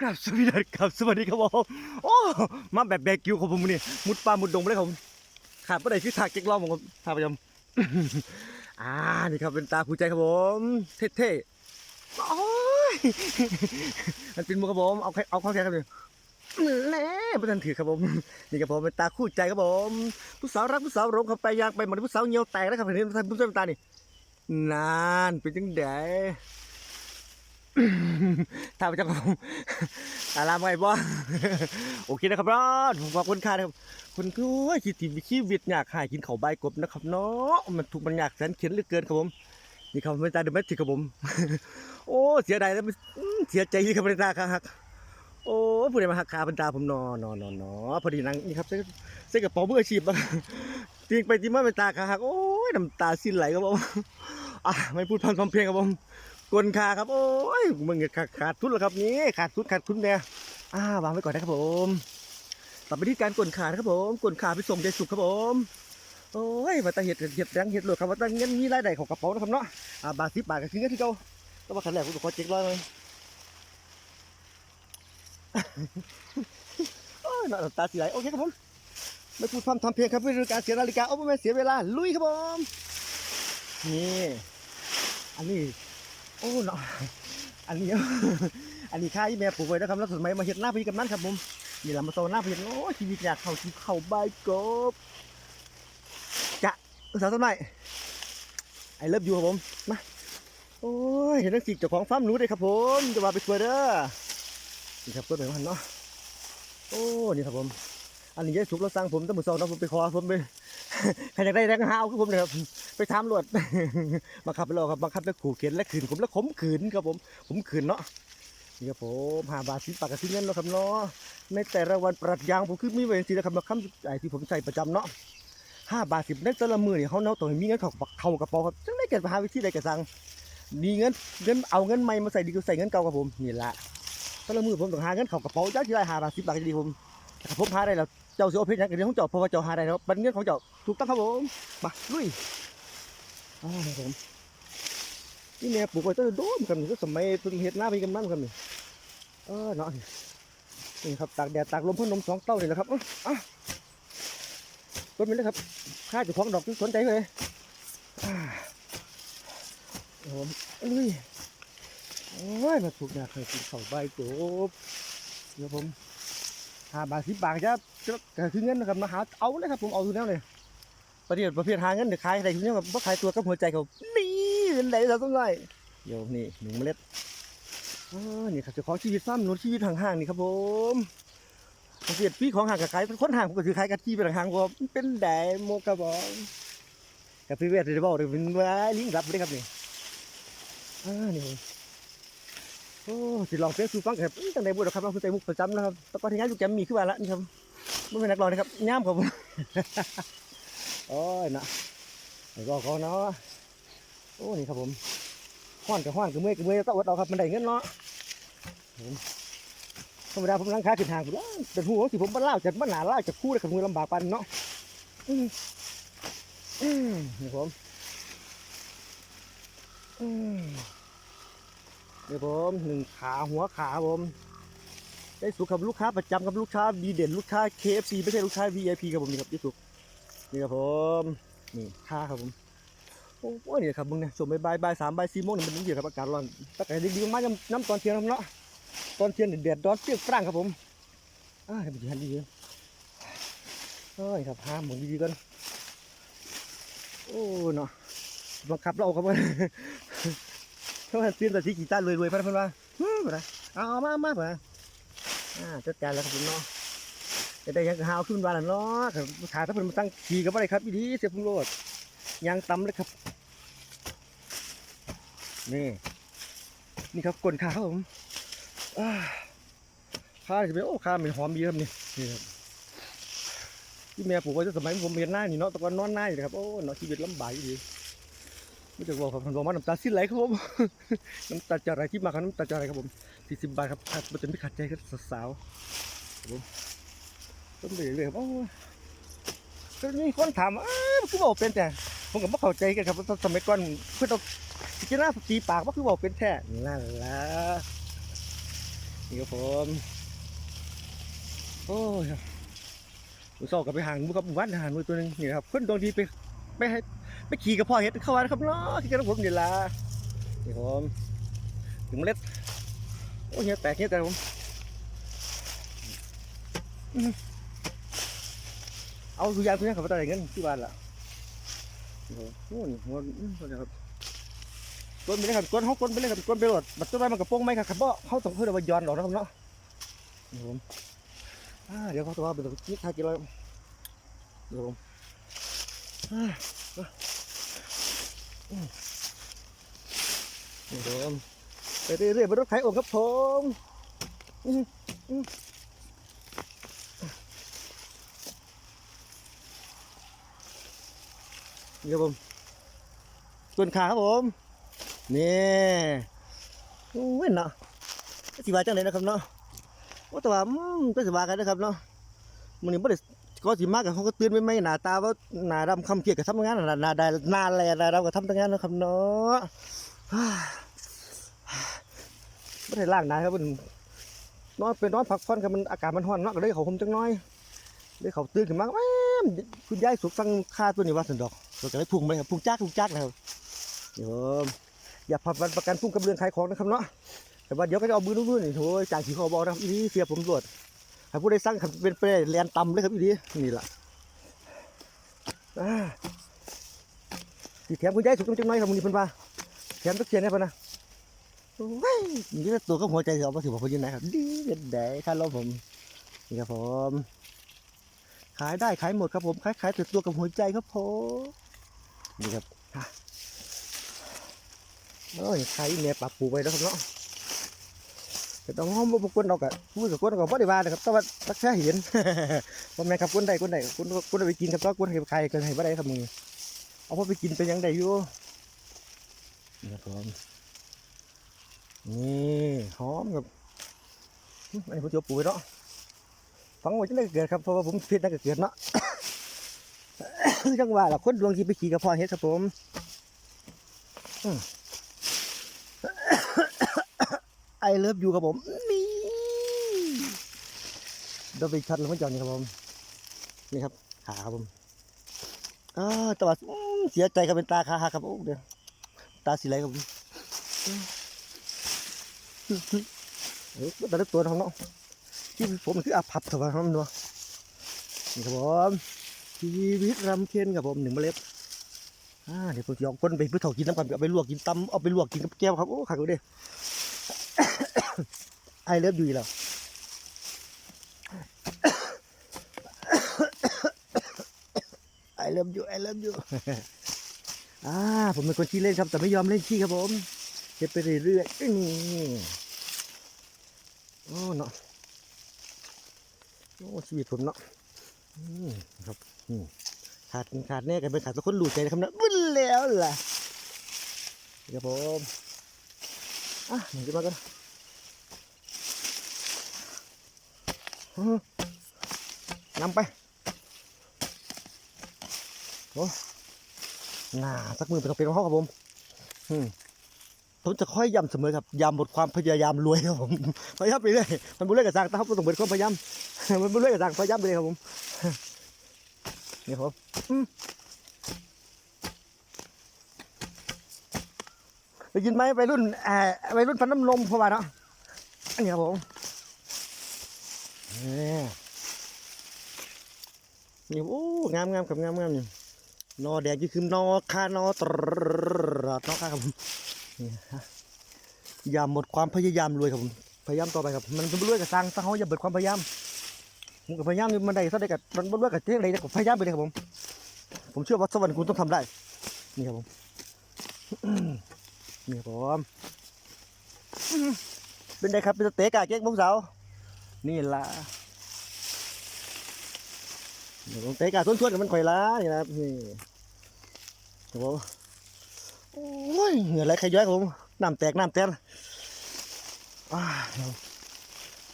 กราบสวัสดีครับสวัสดีครับผมโอ้มาแบบแบกกิวของผมนี่มุดป่ามุดดงไปเลยครับผมขาดประเดี๋ยวคือถากเก๊กล้อมของผมท่าประจำอ่านี่ครับเป็นตาผู้ใจครับผมเท่ๆโอ้ยมันเป็นมือครับผมเอาเอาข้อแค่ครับเนี่ยแหน่ประทันถือครับผมนี่ครับผมเป็นตาคู่ใจครับผมผู้สาวรักผู้สาวหลงเข้าไปยางไปหมดผู้สาวเหี่ยวแตกนะครับเห็นท่านผู้ชมตานี่นานเป็นจังได ถ้าไปจังผมตาลามไงบ่โอเคนะครับรอดผมขอบคุณค่านะครับคนก็คิดที่ชีวิตอยากหายกินเขาใบกบนะครับเนาะมันถูกมันยากแสนเข็นเหลือเกินครับผมนี่ครับเป็นตาเดอะแมทริกครับผม โอ้เสียดายแล้วเสียใจที่ครับเป็นตาครับโอ้ผู้ใดมาหักขาเป็นตาผมนอนนอนนอนพอดีนังนี่ครับใส่ใส่กระเป๋ามืออาชีพจริงไปจริงมาเป็นตาครับโอ้ยน้ำตาสิ้นไหลครับผมอะไม่พูดพันความเพลงครับผม กลขาครับ โอ้ยมึงขาดขาดทุนแล้วครับนี่ขาดทุนขาดทุนเนี่ยอ่าวางไว้ก่อนนะครับผมต่อไปที่การกลขานะครับผมกลขาไปส่งใจสุขครับผมโอ้ยมาตาเห็ดเห็ดแรงเห็ดหลวครับว่าตาเงินมีรายได้ของกระเป๋านะครับเนาะอ่าบาทสิบบาทก็คือเงินที่เก่าก็ว่าขันแรกผมขอเจ็คร้อยเลยโอ้ยน่าน้ำตาสีไหลโอเคครับผมไม่พูดพร่ำทำเพลงครับเพื่อการเสียนาฬิกาโอ้ไม่เสียเวลาลุยครับผมนี่อันนี้ โอ้เนาะอันนี้ อันนี้ค่าที่แม่ปลูกไว้นะครับแล้วสมัยมาเห็ดหน้าพี่กับนั้นครับผมนี่แหละมาโตหน้าพี่โอ้ชีวิตอยากเข้าชีเข้าใบกบจะสาวสมัยไอเลิฟยูครับผมมาโอ้ยเห็นนักจิกเจ้าของฟาร์มหนูเลยครับผมจะมาไปช่วยเด้อนี่ครับเพื่อนแบบนั้นเนาะโอ้นี่ครับผม อันนี้ยายสุกเราสั่งผมตั้งมือสองนะผมไปขอผมไปใครอยากได้แรงหาวคือผมเลยครับไปทำรวดบังคับไปรอครับบังคับแล้วขู่เข็นและขืนผมแล้วขมขืนครับผมผมขืนเนาะนี่ครับผมหาบาทสิบปากกับสิเงินเนาะครับเนาะในแต่ละวันปรัชญางผมคือมีเวรสีนะครับมาค้ำไอ้ที่ผมใส่ประจำเนาะห้าบาทสิบในแต่ละมือเนี่ยเขาเนาะต้องมีเงินเขาเข้ากระเป๋าครับจังได้เกิดปัญหาวิธีใดกระสังมีเงินเงินเอาเงินใหม่มาใส่ดีกว่าใส่เงินเก่าครับผมนี่แหละแต่ละมือผมต้องหาเงินเขากระเป๋าจ้าที่ได้ห้าบาทสิบบาทก็ดีผมผมหาได้แล้ว เจ้าเสียเพชรยังกับเรื่องของเจ้าเพราะว่าเจ้าหาได้แล้วเป็นเงินของเจ้าถูกต้องครับผมมาลุยอ๋อครับผมนี่แม่ปลูกไว้ตั้งแต่โดมครับนี่ก็สมัยเพิ่งเฮ็ดหน้าพี่กำนันครับนี่เออเนาะนี่นี่ครับตากแดดตากลมเพ่นนมสองเต้านี่แหละครับอะอะต้นนี้เลยครับข้าจะของดอกที่สนใจเลยอ่าโอ้โหลุยโอ้ยมาปลูกเนี่เคยกินข้าวใบจบเดี๋ยวผม หาบาทสิบบาทจะจะก็คือเงินนะครับมาหาเอาเลยครับผมเอาทุนแล้วเลยประเดี๋ยวประเภทหาเงินเดี๋ยวขายอะไรทุนเนี่ยแบบว่าขายตัวกับหัวใจเขานี่เป็นไรเราต้องไงเดี๋ยวนี่หนึ่งเมล็ดอ๋อนี่ครับจ้าขอชีวิตซ้ำหนุนชีวิตห่างๆนี่ครับผมเสียดพี่ของห่างกับใครคนห่างผมก็คือใครกับที่เป็นห่างผมเป็นแดโมกระบอกกับพี่เวทเลยบอกเลยเป็นว่าลิงรับเลยครับนี่อ่านี่ โอ้สิลองเพลงสู่ฟังครับตั้งแต่บุตรครับเราคุณใจมุกประจำนะครับแตอนที่งานอยู่แกมมีขึ้นมาแล้วนี่ครับไม่เป็นนักร้องนะครับย่ามครับผมโอ้ยนะไอ้บอกเขาเนาะโอ้นี่ครับผมห้อนกับห้อนกับเมื่อยกับเมื่อยต้องอดเอาครับมันได้เงินเนาะผมธรรมดาผมรังค้าขึ้นทางผมแล้วเป็นหัวที่ผมบ้านเล่าจากบ้านหนาเล่าจากคู่เลยกับมือลำบากปันเนาะอืมอืมนี่ผม อืมนี่ผมหนึ่งขาหัวขาผม ได้สุขกับลูกค้าประจำกับลูกค้าดีเด่นลูกค้า KFC ไม่ใช่ลูกค้า VIP ครับผมนี่ครับที่สุดนี่ครับผมนี่ค่าครับผมโอ้โหนี่ครับมึงเนี่ยช่วงบ่ายบ่ายสามบ่ายสี่โมงนี่มันเยอะครับอากาศร้อนแต่ก็ดีๆมากน้ำน้ำตอนเที่ยงครับเนาะตอนเที่ยงนี่แดดร้อนเปรี้ยงปร้างครับผมอ่าเดี๋ยวมันดีเลยเฮ้ยครับห้ามหมุนดีๆกันโอ้เนาะบังคับเราครับ เพื่อนเรียนแต่ที่กีตาร์รวยๆพื่อนเพื่อนว่าฮึ่มนะเอาเอามามาเพื่อนอ่าจัดการแล้วครับผมเนาะจะได้ยังหาเอาขึ้นมาแล้วเนาะครับขาถ้าเพิ่นมาตั้งขี่กับอะไรครับอีดีเสียพุ่งโลดยางตำเลยครับ นี่นี่ครับกลนขาครับผมอ่าขาจะเป็นโอ้ขาเป็นหอมดีครับนี่นี่ครับที่แม่ปลูกไว้ตั้งสมัยผมเรียนหน้านี่เนาะตะกอนนอนหน้าอยู่ครับโอ้เนาะชีวิตลำบากอยู่ดี ไม่จะบอกครับผมบอกว่าน้ำตาสิ้นไหลครับผมน้ำตาจะไหลที่มาครับน้ำตาจะไหลครับผมสี่สิบบาทครับขาดมันจะไม่ขาดใจครับสาวๆครับผมต้นไปเรื่อยๆครับโอ้ก็มีคนถามว่าคือบอกเป็นแต่ผมก็ไม่เข้าใจกันครับสมัยก่อนเพื่อนต้องพิจารณาตีปากว่าคือบอกเป็นแท้นั่นละนี่ครับผมโอ้ยหมูสอกกับไปห่างมูกับหมู่บ้านห่างมูตัวหนึงนี่ครับคนดวงดีไปไปให้ ไปขี่กับพ่อเห็ดเข้าวันครับเนาะขี่กับผมนี่ล่ะนี่ครับผมถึงเมล็ดโอ้เหี้ยแตกเหี้ยแตกผมเอาทุยางทุกอย่าขับไปได้เงินที่บ้านล่ะโอ้โหโอ้นี่หัวอื้อนี่ครับก้นไปเลยครับก้นเขาก้นไปเลยครับก้นไปโหลดบัดต้นไม้มันกระโปรงไหมครับครับบ่เขาต้องเพื่อว่าย้อนออกนะครับเนาะนี่ผมเดี๋ยวเขาตัวเป็นตัวนี้ทากินแล้วเดี๋ยวผม อ่าอะอืมนี่ผมไปเรื่อยๆบนรถไถโองครับผมอืมอืมนี่ครับผมต้นขาครับผม นี่โอ้ยเนาะสิว่าจังเลยนะครับเนาะว่าแต่ว่าอืมเป็นสิว่ากันนะครับเนาะมันนี่บ่ได้ ก็สิมากกับเขาก็ตื่นไม่ไม่หนาตาว่าหนาดำคำเกียดกับทำงานหนาหนาได้หนาแลหนาดำกับทำงานนะครับเนาะไม่ได้ล้างนาครับมันนอนเป็นนอนพักผ่อนครับมันอากาศมันร้อนเนาะก็เลยเขาผมจังน้อยเลยเขาตื่นขึ้นมาแม่มคุณยายสุกสั่งค่าตัวนี้ว่าสันดอกก็เลยพุ่งไปครับพุ่งจักพุ่งจักนะครับเดี๋ยวอย่าผัดวันประกันพรุ่งกับเรื่องขายของนะครับเนาะแต่ว่าเดี๋ยวก็จะเอามือนู้นนี่โถ่จ่ายสีคอบอกนะครับนี้เสียผมตรวจ ผู้ได้สร้างขับเป็นเปรย์แลนต่ำเลยครับอีนี้นี่ล่ะสีแถมคุณยายสุกจังน้อยครับมึงนี่เพิ่นว่าแถมตะเคียนให้เพิ่นนะโอ้ยนี่ตัวก็หัวใจเสียเอาสิบอกเพิ่นยังไงครับดีเด็ดแดค่ารถผมนี่ครับผมขายได้ขายหมดครับผมขายขายแต่ตัวกับหัวใจครับผมนี่ครับเอ้ยใครเนี่ยปรับปรุงไปแล้วครับเนาะ แต่ต้องห้องบุกคนเรากะพูดกับคนเราก็บ่ได้ว่านะครับแต่ว่าตักแค่เห็นว่าแม่นครับคนใดคนใดคนคนเอาไปกินครับต้องคนให้ใครเกินให้บ่ได้ครับมึงเอาพอไปกินเป็นหยังไงอยู่นี่ครับผมนี่หอมครับอื้ออันนี้ผมจะเอาปลูกไว้เนาะฟังไว้จะได้เกิดครับเพราะว่าผมเพชรได้เกิดเนาะจังหวะละคนดวงที่ไปขี่กับพ่อเฮ็ดครับผม ไอเลิฟอยู่ครับผมนี่เดยวไปชัดล้วมันจอดนี่ครับผมนี่ครับขาครับผมอ่าตว่าอื้อเสียใจครับเป็นตาขาหักครับโอ้เดี๋ยวตาสีไรครับผมเฮ้ยแต่ละตัวของน้องที่ผมคืออาภัพเถอะครับนัวนี่ครับผมชีวิตรำเค็นครับผมหนึ่งเมล็ดอ่าเดี๋ยวผมจะเอาก้นไปเพื่อถากินน้ำกันเอาไปลวกกินตำเอาไปลวกกินกับแก้วครับโอ้ขักเลย ไอเลิฟอยู่อีกแล้วไอเลิฟอยู่ไอเลิฟอยู่อ่าผมเป็นคนขี้เล่นครับ แต่ไม่ยอมเล่นขี้ครับผมเก็บไปเรื่อยๆอื้อนี่โอ้เนาะโอ้ชีวิตผมเนาะอืครับขาดขาดแน่กันเป็นขาดสักคนหลุดใจนะครับนะวุ่นแล้วล่ะครับผมอะหนึ่งขึ้นมากัน นำไปโอ้หนาสักมือเป็นต้องเป็นของเขาครับผมอืมผมจะค่อยย้ำเสมอครับย้ำบทความพยายามรวยครับผมพยายามไปเรื่อยมันบุเรื่อยกับสร้างแต่เขาต้องเป็นความพยายามมันบุเรื่อยกับสร้างพยายามไปเลยครับผมนี่ครับผมอืมไปกินไหมไปรุ่นเอ่อไปรุ่นฟันน้ำนมเพราะว่าเนาะนนี้ครับผม นี่โอ้งามงามครับงามงามนี่นอแดงก็คือนอคานอตรดนอคาครับผมอย่าหมดความพยายามรวยครับผมพยายามต่อไปครับ มันเป็นรวยกับสร้างสร้างเขาอย่าเบิดความพยายามผมกับพยายามมันได้ซะได้กับมันรวยกับเท่งใดแต่ผมพยายามไปเลยครับผม ผมเชื่อว่าสวรรค์คุณต้องทำได้ นี่ครับผมนี่ครับผมเป็นไงครับเป็นสเต็กอะเก๊กมุกสาว นี่ละเดี๋ยวเตะกาส้นๆกับมันข่อยละนี่นะครับนี่โอ้โหโอ้ยเหงื่อไหลใครย้อยครับผมน้ำแตกน้ำแตน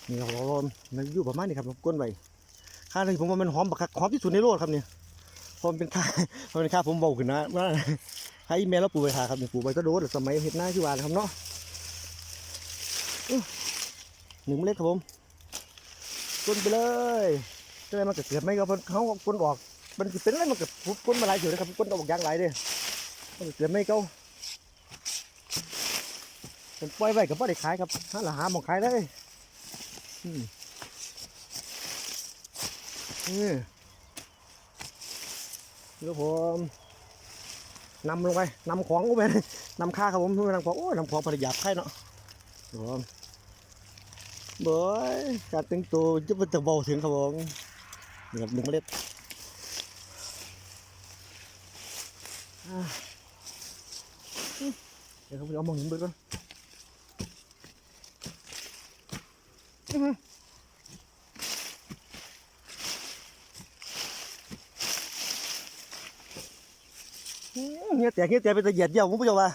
นี่ครับผมมันอยู่ประมาณนี้ครับผมก้นไว้าเลยผมว่ามันหอมบักคักหอมที่สุดในโลกครับเนี่ยเพราะมันเป็นค่าเพราะมันเป็นค่าผมเบาขึ้นนะว่าให้แม่เราปลูกไปหาครับปลูกไปก็โดนสมัยเห็ดหน้าที่วานครับเนาะหนึ่งเมล็ดครับผม ก้นไปเลยจะได้มันก็เกิดไหมครับเพิ่นเขาก้นออก มันเป็นอะไรมันก็ก้นมาหลายอยู่นะครับก้นออกยางหลายเด้มันเกิดไม่เก่าเป็นปล่อยไว้กับพ่อได้ขายครับหาละหาหมองขายได้อืมนี่ครับผมนำลงไปนำของลงไปนำค่าครับผมนำของโอ้ยนำของผลิตยาไข่เนาะครับผม เบยการแต่งตัวจะเป็นตะเบาถึงครับผมนี่ครับหนึ่งเมล็ดเดี๋ยวเขาไปเอามองหินไปก่อนเงี้ยแต่เงี้ยแต่เป็นตะเหยียดเยี่ยวผมผู้ชมว่า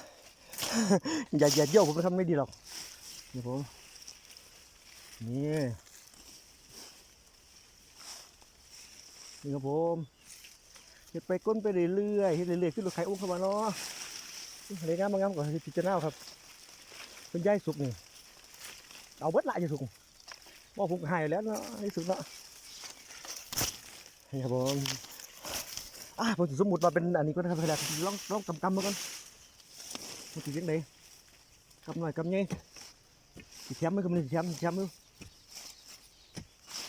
อย่าเหยียดเยี่ยวผมทำไม่ดีหรอกนี่ผม นี่นี่ครับผมเฮ็ดไปก้นไปเรื่อยๆเฮ็ดเรื่อยๆขึ้นรถไถอุ้มเข้ามาเนาะเลยงามบางงามก่อนที่จะเน่าครับเป็นย่ายสุกนี่เอาเบิดละจะสุกบ่ผมก็ใหายแล้วเนาะนี่สุกเนาะนี่ครับผมอ่าผมสิสมมุติว่าเป็นอันนี้ก็นะ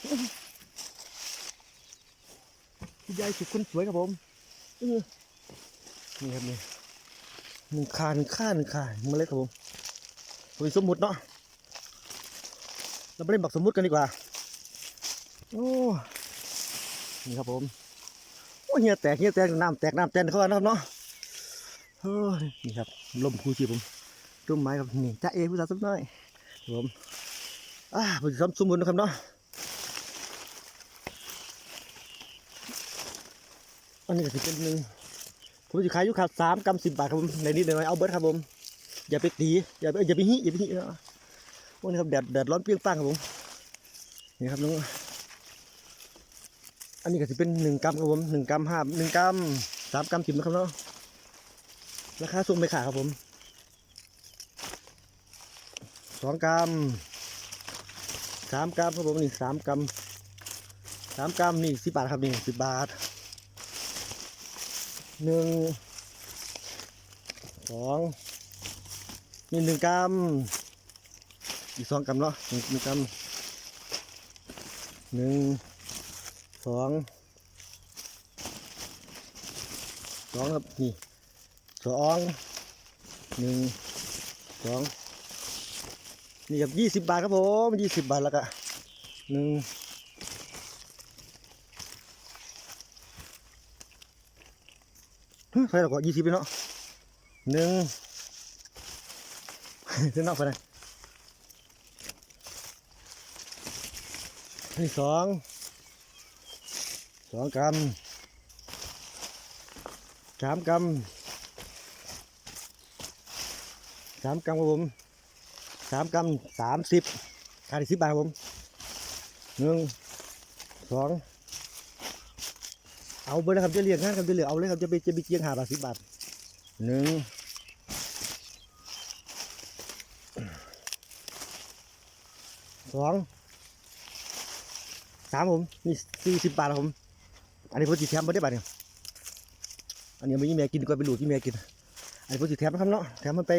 ครับเวลาลองลองกำกำมาก่อนมันสิยังไงกำหน่อยกำไงสิแชมป์ไหมกำนี่สิแชมป์สิแชมป์มือคุณยายสุกคนสวยครับผมอื้อนี่ครับนี่หนึ่งคาหนึ่งค่าหนึ่งค่าเมล็ดครับผมผมสมมุติเนาะเราไปเล่นบักสมมุติกันดีกว่า โอ้นี่ครับผมโอ้เฮียแตกเฮียแตกน้ำแตกน้ำแตนเข้ามานะครับเนาะเฮ้ยนี่ครับลมคูชีผมต้นไม้ครับนี่จ้าเอผู้สาวสักหน่อยครับผมอ่าผมสมสมมุตินะครับเนาะ อันนี้ก็สิเป็นหนึ่งผมจะขายอยู่ครับสามกรัมสิบบาทครับผมในนี้หน่อยเอาเบิร์ดครับผมอย่าไปตีอย่าไปอย่าไปหิอย่าไปหิเนาะโอ้นี่ครับแดดแดดร้อนเปรี้ยงปังครับผมนี่ครับน้องอันนี้ก็จะเป็นหนึ่งกรัมครับผมหนึ่งกรัมห้าหนึ่งกรัมสามกรัมสิบนะครับเนาะราคาส่งไปขายครับผมสองกรัมสามกรัมครับผมนี่สามกรัมสามกรัมนี่สิบบาทครับนี่สิบบาท หนึ่งสองนี่หนึ่งกรัมอีกสองกรัมเนาะหนึ่งหนึ่งกรัมหนึ่งสองสองครับนี่สองหนึ่งสองนี่ครับยี่สิบบาทครับผมยี่สิบบาทแล้วก็หนึ่ง ใส่แล้วก็ยี่สิบไปเนาะหนึ่งเส้นนอกไปไหนนี่สองสองกรัมสามกรัมสามกรัมครับผมสามกรัมสามสิบขาดอีกสิบบาทครับผมหนึ่งสอง เอาเบอร์นะครับจะเรียกงานครับจะเหลือเอาเลยครับจะไปจะไปเกียงหาบาทสิบบาทหนึ่งสองสามผมนี่สี่สิบบาทครับผม อันนี้ผมจีแถมไม่ได้บาทเนี่ยอันนี้ไม่ยี่แม่กินก็ไปหลูดยี่แม่กิน อันนี้ผมจีแถมนะครับเนาะแถมมันไป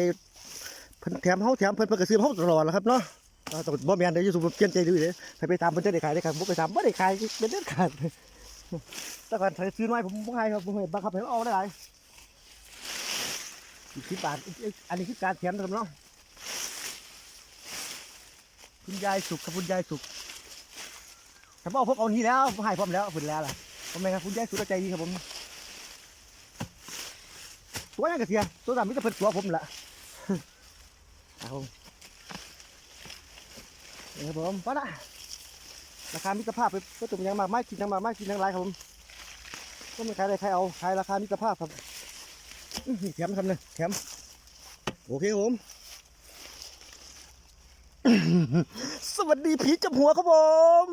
เพิ่นแถมเขาแถมเพิ่นเพิ่นกระซื้อเขาตลอดแล้วครับเนาะเราต้องบ่แม่นได้อยูสุเปลี่ยนใจดูเลยไปไปตามเพิ่นจะได้ขายได้ครับบ่ไปตามบ่ได้ขายเป็นเด็ดขาด แต่ก่อนใส่ซื้อน้อยผมบ่ให้ครับผมให้บังคับให้เอาได้หลายสิบบาทอีกอีกอันนี้คือการแถมนครับเนาะคุณยายสุขครับคุณยายสุขถ้าบอกพวกเอานี้แล้วผมให้พร้อมแล้วผลแล้วล่ะทำไมครับคุณยายสุขใจดีครับผมตัวนั้นก็เสียตัวนั้นมิจะเป็นตัวผมละครับผมนี่ครับผมพอละ ราคามิตรภาพไปก็ตุ่มยังมากไม่กินยังมากไม่กินยังไรครับผมก็ไม่ขายอะไรใครเอาขายราคามิตรภาพครับแถมครับเนี่ยแถมโอเคครับผมสวัสดีผีจับหัวครับผม